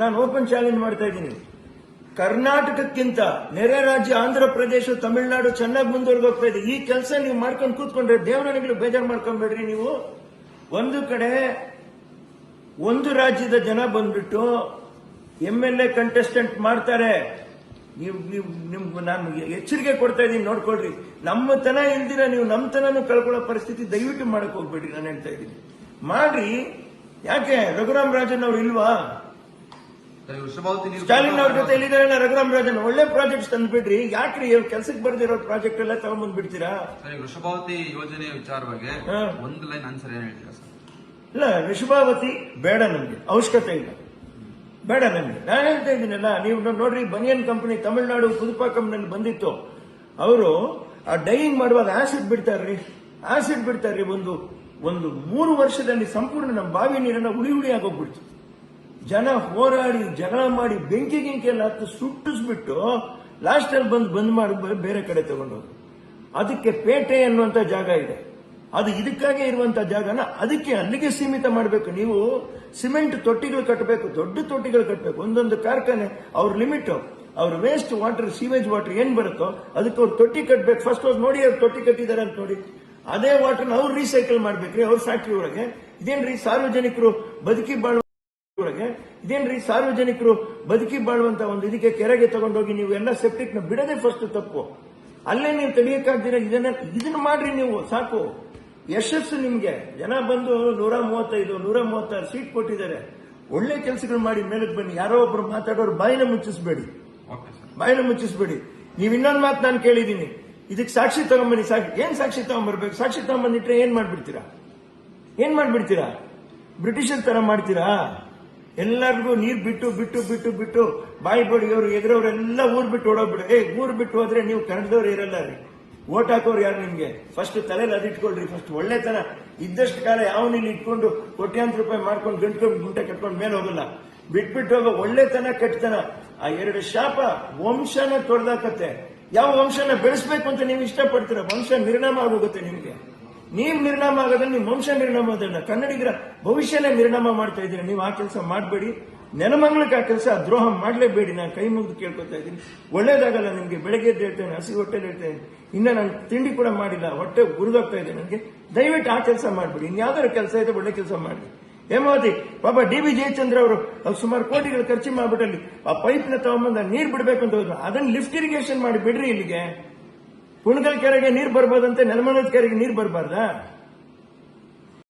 ನಾನು open challenge ಮಾಡ್ತಾ ಇದ್ದೀನಿ. ಕರ್ನಾಟಕಕ್ಕಿಂತ ನೆರೆ ರಾಜ್ಯ ಆಂಧ್ರ ಪ್ರದೇಶ, ತಮಿಳುನಾಡು ಚೆನ್ನಾಗಿ ಮುಂದುವರೆದೋಗ್ತಾ ಇದೆ. ಈ ಕೆಲಸ ನೀವು ಮಾಡ್ಕೊಂಡು ಕೂತ್ಕೊಂಡ್ರೆ ದೇವರನಿಗಳು ಬೇಜಾರು ಮಾಡ್ಕೊಂಡ್ಬೇಡ್ರಿ ನೀವು. ಒಂದು ಕಡೆ ಒಂದು ರಾಜ್ಯದ ಜನ ಬಂದ್ಬಿಟ್ಟು ಎಂ ಎಲ್ ಎ ಕಂಟೆಸ್ಟೆಂಟ್ ಮಾಡ್ತಾರೆ. ನೀವು ನೀವು, ನಿಮ್, ನಾನು ಎಚ್ಚರಿಕೆ ಕೊಡ್ತಾ ಇದ್ದೀನಿ, ನೋಡ್ಕೊಳ್ರಿ. ನಮ್ಮ ತನ ಇಲ್ದಿರ ನೀವು ನಮ್ಮ ತನನು ಕಳ್ಕೊಳ್ಳೋ ಪರಿಸ್ಥಿತಿ ದಯವಿಟ್ಟು ಮಾಡಕ್ ಹೋಗ್ಬೇಡಿ ನಾನು ಹೇಳ್ತಾ ಇದ್ದೀನಿ. ಮಾಡ್ರಿ. ಯಾಕೆ? ರಘುರಾಮ್ ರಾಜನ್ ಅವ್ರು ಇಲ್ವಾ? ಸ್ಟಾಲಿನ್ ಅವ್ರ ಜೊತೆ ಇಲ್ಲಿದ್ದಾರೆ ರಘುರಾಮ್ ರಾಜನ್? ಒಳ್ಳೆ ಪ್ರಾಜೆಕ್ಟ್ಸ್ ತಂದ್ಬಿಡ್ರಿ ಯಾಕ್ರಿ ಕೆಲ್ಸಕ್ಕೆ ಬರ್ದಿರೋ ಪ್ರಾಜೆಕ್ಟ್ ಎಲ್ಲ ತಗೊಂಡ್ಬಂದ್ ಬಿಡ್ತೀರಾ? ವೃಷಭಾವತಿ ಯೋಜನೆ ವಿಚಾರ ಬಗ್ಗೆ. ಒಂದು ಲೈನ್ ಆನ್ಸರ್ ಏನ್ ಹೇಳ್ತೀರಾ ಸರ್? ಇಲ್ಲ ವೃಷಭಾವತಿ ಬೇಡ ನಮ್ಗೆ. ಅವಶ್ಯಕತೆ ಇಲ್ಲ. ಬೇಡ ನಮ್ಗೆ. ನಾನು ಹೇಳ್ತಾ ಇದ್ದೀನಲ್ಲ ನೀವು ನೋಡ್ರಿ ಬನಿಯನ್ ಕಂಪನಿ ತಮಿಳುನಾಡು ಪುದುಪಾಕಂನಲ್ಲಿ ಬಂದಿತ್ತು. ಅವರು ಆ ಡೈಯಿಂಗ್ ಮಾಡುವಾಗ ಆಸಿಡ್ ಬಿಡ್ತಾರ್ರಿ. ಆಸಿಡ್ ಬಿಡ್ತಾರ್ರಿ ಒಂದು ಒಂದು ಮೂರು ವರ್ಷದಲ್ಲಿ ಸಂಪೂರ್ಣ ನಮ್ಮ ಬಾವಿ ನೀರನ್ನ ಉಳಿ ಉಳಿ ಆಗೋಗ್ಬಿಡ್ತು. ಜನ ಹೋರಾಡಿ, ಜಗಳ ಮಾಡಿ ಬೆಂಕಿ ಗಿಂಕಿ ಎಲ್ಲ ಹತ್ತು ಸುಟ್ಟಿಸ್ಬಿಟ್ಟು ಲಾಸ್ಟ್ ಅಲ್ಲಿ ಬಂದು ಬಂದ್ ಮಾಡಿ ಬೇರೆ ಕಡೆ ತಗೊಂಡೋದ್ರು. ಅದಕ್ಕೆ ಪೇಟೆ ಅನ್ನುವಂತ ಜಾಗ ಇದೆ. ಅದು ಇದಕ್ಕಾಗಿ ಇರುವಂತ ಜಾಗನ ಅದಕ್ಕೆ ಅಲ್ಲಿಗೆ ಸೀಮಿತ ಮಾಡಬೇಕು. ನೀವು ಸಿಮೆಂಟ್ ತೊಟ್ಟಿಗಳು ಕಟ್ಟಬೇಕು ದೊಡ್ಡ ತೊಟ್ಟಿಗಳು ಕಟ್ಟಬೇಕು ಒಂದೊಂದು ಕಾರ್ಖಾನೆ, ಅವ್ರ ಲಿಮಿಟ್ ಅವ್ರ ವೇಸ್ಟ್ ವಾಟರ್ ಸೀವೇಜ್ ವಾಟರ್ ಏನ್ ಬರುತ್ತೋ ಅದಕ್ಕೆ ಅವ್ರು ತೊಟ್ಟಿ ಕಟ್ಟಬೇಕು ಫಸ್ಟ್ ಅವ್ರು ನೋಡಿ ಅವ್ರು ತೊಟ್ಟಿ ಕಟ್ಟಿದ್ದಾರೆ ಅಂತ ನೋಡಿ. ಅದೇ ವಾಟರ್ನ ಅವ್ರು ರೀಸೈಕಲ್ ಮಾಡ್ಬೇಕ್ರಿ, ಅವ್ರ ಫ್ಯಾಕ್ಟ್ರಿ ಒಳಗೆ. ಇದೇನ್ರಿ ಸಾರ್ವಜನಿಕರು ಬದುಕಿ ಒಳಗೆ ಇದೇನ್ರಿ ಸಾರ್ವಜನಿಕರು ಬದುಕಿ ಬಾಳುವಂತ ಒಂದು ಇದಕ್ಕೆ ಕೆರೆಗೆ ತಗೊಂಡೋಗಿ ನೀವು ಎಲ್ಲ ಸೆಪ್ಟಿಕ್ನ ಬಿಡದೆ ಫಸ್ಟ್ ತಪ್ಪು. ಅಲ್ಲೇ ನೀವು ತಡೆಯಕ್ಕಾಗ್ದಿರ ಇದನ್ನ ಇದನ್ನ ಮಾಡ್ರಿ ನೀವು ಸಾಕು. ಯಶಸ್ಸು ನಿಮ್ಗೆ. ಜನ ಬಂದು ನೂರ ಮೂವತ್ತೈದು ನೂರ ಮೂವತ್ತಾರು ಸೀಟ್ ಕೊಟ್ಟಿದ್ದಾರೆ. ಒಳ್ಳೆ ಕೆಲಸಗಳು ಮಾಡಿ ಮೇಲಕ್ಕೆ ಬನ್ನಿ. ಯಾರೋ ಒಬ್ರು ಮಾತಾಡೋರು ಬಾಯಿನ ಮುಚ್ಚಿಸ್ಬೇಡಿ. ಬಾಯಿನ ಮುಚ್ಚಿಸ್ಬೇಡಿ. ನೀವು ಇನ್ನೊಂದು ಮಾತು ನಾನು ಕೇಳಿದ್ದೀನಿ. ಇದಕ್ಕೆ ಸಾಕ್ಷಿ ತಗೊಂಬನ್ನಿ ಸಾಕ್ಷಿ ಏನ್ ಸಾಕ್ಷಿ ತಗೊಂಬರ್ಬೇಕು? ಸಾಕ್ಷಿ ತಗೊಂಬಂದಿಟ್ರೆ ಏನ್ ಮಾಡ್ಬಿಡ್ತೀರಾ? ಏನ್ ಮಾಡ್ಬಿಡ್ತೀರಾ? ಬ್ರಿಟಿಷರ್ ತರ ಮಾಡ್ತೀರಾ? ಎಲ್ಲರಿಗೂ ನೀರ್ ಬಿಟ್ಟು ಬಿಟ್ಟು ಬಿಟ್ಟು ಬಿಟ್ಟು ಬಾಯಿ ಬಡಿಯೋರು ಎದುರವ್ರೆಲ್ಲ ಊರ್ ಬಿಟ್ಟು ಓಡೋಗ್ಬಿಡು. ಏ, ಊರ್ ಬಿಟ್ಟು ಹೋದ್ರೆ ನೀವು ಕನ್ನಡದವ್ರು ಇರಲ್ಲ ರೀ. ಓಟ್ ಹಾಕೋರು ಯಾರು ನಿಮ್ಗೆ? ಫಸ್ಟ್ ತಲೆಯಲ್ಲಿ ಅದಿಟ್ಕೊಳ್ರಿ ಫಸ್ಟ್ ಒಳ್ಳೆತನ ಇದ್ದಷ್ಟು ಕಾಲ ಯಾವನಿಲ್ಲಿ ಇಟ್ಕೊಂಡು ಕೋಟ್ಯಾಂತರ ರೂಪಾಯಿ ಮಾಡ್ಕೊಂಡು ಗಂಟ್ಕೊಂಡು ಗುಂಟೆ ಕಟ್ಕೊಂಡು ಮೇಲೆ ಹೋಗಲ್ಲ. ಬಿಟ್ಬಿಟ್ಟು ಹೋಗೋ ಒಳ್ಳೆತನ ಕಟ್ತನ ಆ ಎರಡು ಶಾಪ ವಂಶನ ತೊಡ್ದಾಕತ್ತೆ. ಯಾವ ವಂಶನ ಬೆಳೆಸ್ಬೇಕು ಅಂತ ನೀವು ಇಷ್ಟಪಡ್ತೀರ? ವಂಶ ನಿರ್ಣಾಮ ಆಗೋಗುತ್ತೆ ನಿಮ್ಗೆ. ನೀವ್ ನಿರ್ನಾಮ ಆಗೋದ್ರೆ ನಿಮ್ಮ ವಂಶ ನಿರ್ನಾಮ ಆಗೋದಿಲ್ಲ ಕನ್ನಡಿಗರ ಭವಿಷ್ಯನೇ ನಿರ್ಣಾಮ ಮಾಡ್ತಾ ಇದ್ದೀರಿ ನೀವು ಆ ಕೆಲಸ ಮಾಡಬೇಡಿ. ನೆನಮಂಗ್ಲಕ್ಕೆ ಆ ಕೆಲಸ ದ್ರೋಹ ಮಾಡಲೇಬೇಡಿ. ನಾನು ಕೈ ಮುಗಿದು ಕೇಳ್ಕೊತಾ ಇದ್ದೀನಿ. ಒಳ್ಳೇದಾಗಲ್ಲ ನಿಮಗೆ. ಬೆಳಗ್ಗೆ ಹೇಳ್ತೇನೆ, ಹಸಿ ಹೊಟ್ಟೆಲಿ ಹೇಳ್ತೇನೆ. ಇನ್ನ ನಾನು ತಿಂಡಿ ಕೂಡ ಮಾಡಿಲ್ಲ. ಹೊಟ್ಟೆ ಉರಿದೋಗ್ತಾ ಇದೆ ನನಗೆ. ದಯವಿಟ್ಟು ಆ ಕೆಲಸ ಮಾಡಬೇಡಿ. ಯಾವ್ದಾದ್ರು ಕೆಲಸ ಇದೆ, ಒಳ್ಳೆ ಕೆಲಸ ಮಾಡಿ ಹೇಮಾವತಿ, ಪಾಪ ಡಿ ಬಿ ಜಯಚಂದ್ರ ಅವರು, ಅವ್ರು ಸುಮಾರು ಕೋಟಿಗಳು ಖರ್ಚು ಮಾಡ್ಬಿಟ್ಟಲ್ಲಿ ಆ ಪೈಪ್ನ ತಗೊಂಬಂದ ನೀರು ಬಿಡಬೇಕು ಅಂತ ಹೋದ್ರು. ಅದನ್ನ ಲಿಫ್ಟ್ ಇರಿಗೇಷನ್ ಮಾಡಿ ಬಿಡ್ರಿ ಇಲ್ಲಿಗೆ. ಕುಣಗಲ್ ಕೆರೆಗೆ ನೀರ್ ಬರ್ಬೋದಂತೆ ನೆಲಮಂಗಲದ ಕೆರೆಗೆ ನೀರ್ ಬರಬಾರ್ದಾ?